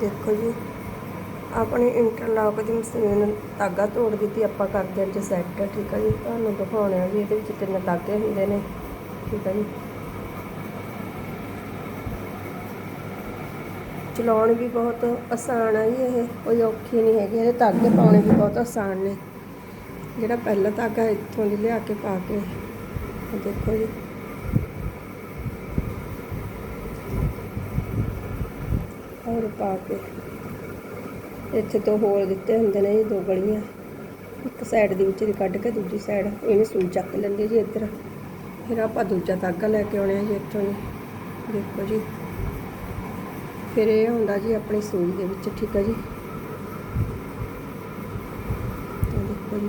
ਦੇਖੋ ਜੀ, ਆਪਣੇ ਇੰਟਰਲੌਕ ਦੀ ਮਸ਼ੀਨ ਧਾਗਾ ਤੋੜ ਦਿੱਤੀ, ਆਪਾਂ ਕਰਦੇ ਅੱਜ ਸੈੱਟ ਠੀਕ ਹੈ ਜੀ। ਤੁਹਾਨੂੰ ਦਿਖਾਉਣੇ ਆ ਵੀ ਇਹਦੇ ਵਿੱਚ ਕਿੰਨੇ ਧਾਗੇ ਹੁੰਦੇ ਨੇ, ਠੀਕ ਹੈ ਜੀ। ਚਲਾਉਣ ਵੀ ਬਹੁਤ ਆਸਾਨ ਹੈ ਜੀ ਇਹ, ਕੋਈ ਔਖੀ ਨਹੀਂ ਹੈਗੀ, ਇਹਦੇ ਧਾਗੇ ਪਾਉਣੇ ਵੀ ਬਹੁਤ ਆਸਾਨ ਨੇ। ਜਿਹੜਾ ਪਹਿਲਾ ਧਾਗਾ ਇੱਥੋਂ ਦੀ ਲਿਆ ਕੇ ਪਾ ਕੇ, ਦੇਖੋ ਜੀ। ਹੋਰ ਪਾ ਕੇ। ਇੱਥੇ ਤੋਂ ਹੋਰ ਦਿੱਤੇ ਹੁੰਦੇ ਨੇ ਜੀ ਦੋ ਗਲੀਆਂ। ਇੱਕ ਸਾਈਡ ਦੇ ਵਿੱਚ ਦੀ ਕੱਢ ਕੇ ਦੂਜੀ ਸਾਈਡ ਇਹਨੇ ਸੂਈ ਚੱਕ ਲੈਂਦੇ ਜੀ ਇੱਧਰ। ਫਿਰ ਆਪਾਂ ਦੂਜਾ ਧਾਗਾ ਲੈ ਕੇ ਆਉਣੇ ਆ ਜੀ ਇੱਥੋਂ ਜੀ ਦੇਖੋ ਜੀ। ਫਿਰ ਇਹ ਹੁੰਦਾ ਜੀ ਆਪਣੀ ਸੂਈ ਦੇ ਵਿੱਚ, ਠੀਕ ਹੈ ਜੀ। ਦੇਖੋ ਜੀ।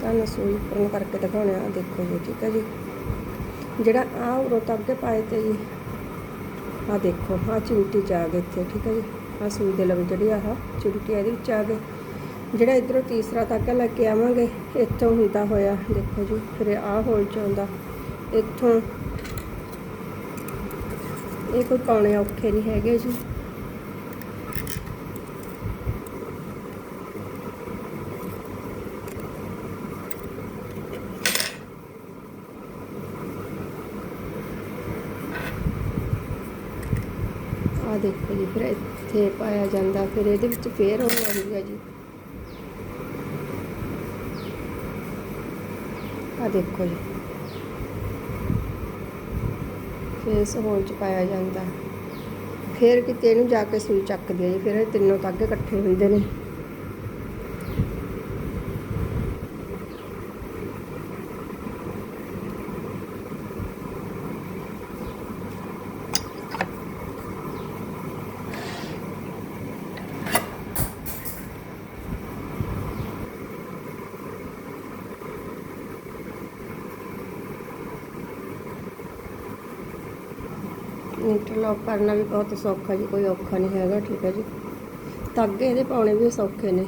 ਤੁਹਾਨੂੰ ਸੂਈ ਉੱਪਰੋਂ ਕਰਕੇ ਦਿਖਾਉਣੇ ਆ। ਦੇਖੋ ਜੀ, ਠੀਕ ਹੈ ਜੀ। ਜਿਹੜਾ ਆ ਉਰੋਂ ਤੱਕ ਪਾਏ ਤੇ ਜੀ ਆ ਦੇਖੋ ਆ ਚਿਮਟੀ ਚ ਆ ਗਏ ਇੱਥੇ, ਠੀਕ ਹੈ ਜੀ। ਆ ਸੂਈ ਦੇ ਲਵੇ ਜਿਹੜੀ ਆਹ ਚਿਮਟੀ ਇਹਦੇ ਵਿੱਚ ਆ ਗਏ। ਜਿਹੜਾ ਇਧਰੋਂ ਤੀਸਰਾ ਧਾਗਾ ਲੈ ਕੇ ਆਵਾਂਗੇ, ਇੱਥੋਂ ਹੁੰਦਾ ਹੋਇਆ, ਦੇਖੋ ਜੀ, ਫਿਰ ਆਹ ਹੋਲ ਚ ਆਉਂਦਾ। ਇੱਥੋਂ ਇਹ ਕੋਈ ਪਾਉਣੇ ਔਖੇ ਨਹੀਂ ਹੈਗੇ ਜੀ। ਆ ਦੇਖੋ ਜੀ, ਫਿਰ ਇੱਥੇ ਪਾਇਆ ਜਾਂਦਾ, ਫਿਰ ਇਹਦੇ ਵਿੱਚ ਫੇਰ ਹੋ ਆਉਂਦੀ ਜੀ। ਆ ਦੇਖੋ ਜੀ। ਫਿਰ ਇਸ ਹੋਲ ਚ ਪਾਇਆ ਜਾਂਦਾ। ਫਿਰ ਕਿਤੇ ਇਹਨੂੰ ਜਾ ਕੇ ਸੂਈ ਚੱਕਦੀ ਆ ਜੀ, ਫਿਰ ਇਹ ਤਿੰਨੋਂ ਤਾਗੇ ਇਕੱਠੇ ਹੁੰਦੇ ਨੇ। ਇੰਟਰਲੌਕ ਕਰਨਾ ਵੀ ਬਹੁਤ ਸੌਖਾ ਜੀ, ਕੋਈ ਔਖਾ ਨਹੀਂ ਹੈਗਾ, ਠੀਕ ਹੈ ਜੀ। ਧਾਗੇ ਇਹਦੇ ਪਾਉਣੇ ਵੀ ਸੌਖੇ ਨੇ।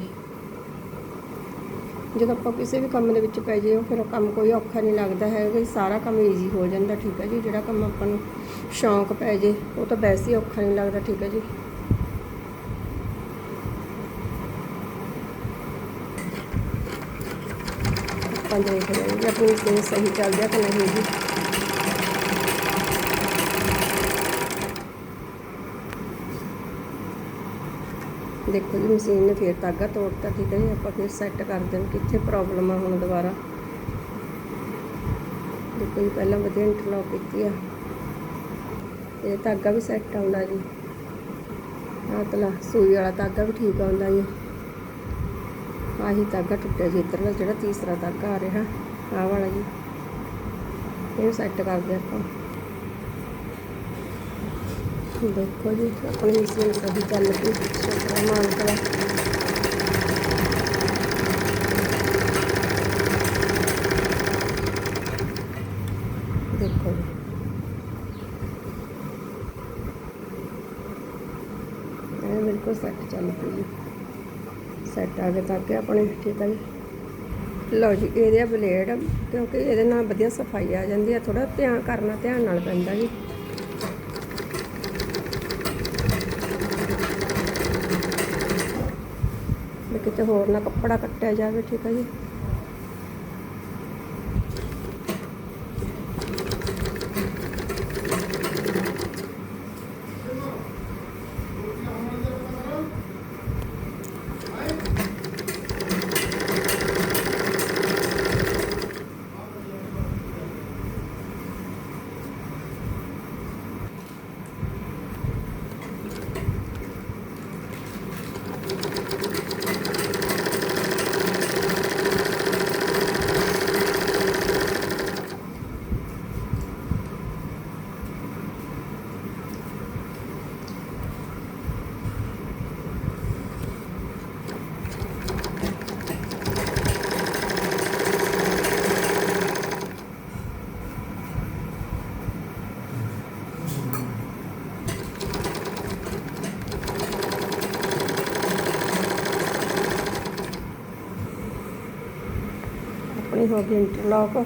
ਜਦੋਂ ਆਪਾਂ ਕਿਸੇ ਵੀ ਕੰਮ ਦੇ ਵਿੱਚ ਪੈ ਜਾਈਏ, ਉਹ ਫਿਰ ਕੰਮ ਕੋਈ ਔਖਾ ਨਹੀਂ ਲੱਗਦਾ ਹੈਗਾ ਜੀ, ਸਾਰਾ ਕੰਮ ਈਜ਼ੀ ਹੋ ਜਾਂਦਾ, ਠੀਕ ਹੈ ਜੀ। ਜਿਹੜਾ ਕੰਮ ਆਪਾਂ ਨੂੰ ਸ਼ੌਂਕ ਪੈ ਜੇ, ਉਹ ਤਾਂ ਵੈਸੇ ਹੀ ਔਖਾ ਨਹੀਂ ਲੱਗਦਾ, ਠੀਕ ਹੈ ਜੀ। ਆਪਾਂ ਦੇਖ ਰਹੇ ਹਾਂ ਆਪਣੀ ਮਸ਼ੀਨ ਸਹੀ ਚੱਲਦੀ ਹੈ ਕਿ ਨਹੀਂ ਜੀ। ਦੇਖੋ ਜੀ, ਮਸ਼ੀਨ ਨੇ ਫੇਰ ਧਾਗਾ ਤੋੜਤਾ, ਠੀਕ ਹੈ ਜੀ, ਆਪਾਂ ਫੇਰ ਸੈੱਟ ਕਰਦੇ ਹਾਂ ਕਿੱਥੇ ਪ੍ਰੋਬਲਮ ਆ ਹੁਣ ਦੁਬਾਰਾ। ਦੇਖੋ ਜੀ, ਪਹਿਲਾਂ ਵਧੀਆ ਇੰਟਰਲੌਕ ਕੀਤੀ ਆ। ਇਹ ਧਾਗਾ ਵੀ ਸੈੱਟ ਆਉਂਦਾ ਜੀ। ਆਹ ਤਲਾ, ਸੂਈ ਵਾਲਾ ਧਾਗਾ ਵੀ ਠੀਕ ਆਉਂਦਾ ਜੀ। ਆਹੀ ਧਾਗਾ ਟੁੱਟਿਆ ਜੀ ਇੱਧਰਲਾ ਜਿਹੜਾ ਤੀਸਰਾ ਧਾਗਾ ਆ ਰਿਹਾ, ਆਹ ਵਾਲਾ ਜੀ। ਇਹ ਸੈੱਟ ਕਰਦੇ ਆਪਾਂ। ਦੇਖੋ ਜੀ, ਆਪਣੀ ਮਸ਼ੀਨ ਸਹੀ ਚੱਲ ਪਈ ਸ਼ੁਕਰ ਮਾਲਕ ਦਾ ਦੇਖੋ ਜੀ। ਇਹ ਬਿਲਕੁਲ ਸੈੱਟ ਚੱਲ ਪਈ ਜੀ ਸੈੱਟ ਆ ਗਏ ਤਾਂ ਕਿ ਆਪਣੇ, ਠੀਕ ਹੈ ਜੀ। ਲਓ ਜੀ, ਇਹਦੇ ਆ ਬਲੇਡ ਕਿਉਂਕਿ ਇਹਦੇ ਨਾਲ ਵਧੀਆ ਸਫ਼ਾਈ ਆ ਜਾਂਦੀ ਹੈ ਥੋੜਾ ਧਿਆਨ ਕਰਨਾ ਧਿਆਨ ਨਾਲ ਪੈਂਦਾ ਜੀ ਵੀ ਕਿਤੇ ਹੋਰ ਨਾ ਕੱਪੜਾ ਕੱਟਿਆ ਜਾਵੇ ਠੀਕ ਹੈ ਜੀ? ਆਪਣੀ ਹੋ ਗਈ ਇੰਟਰਲੌਕ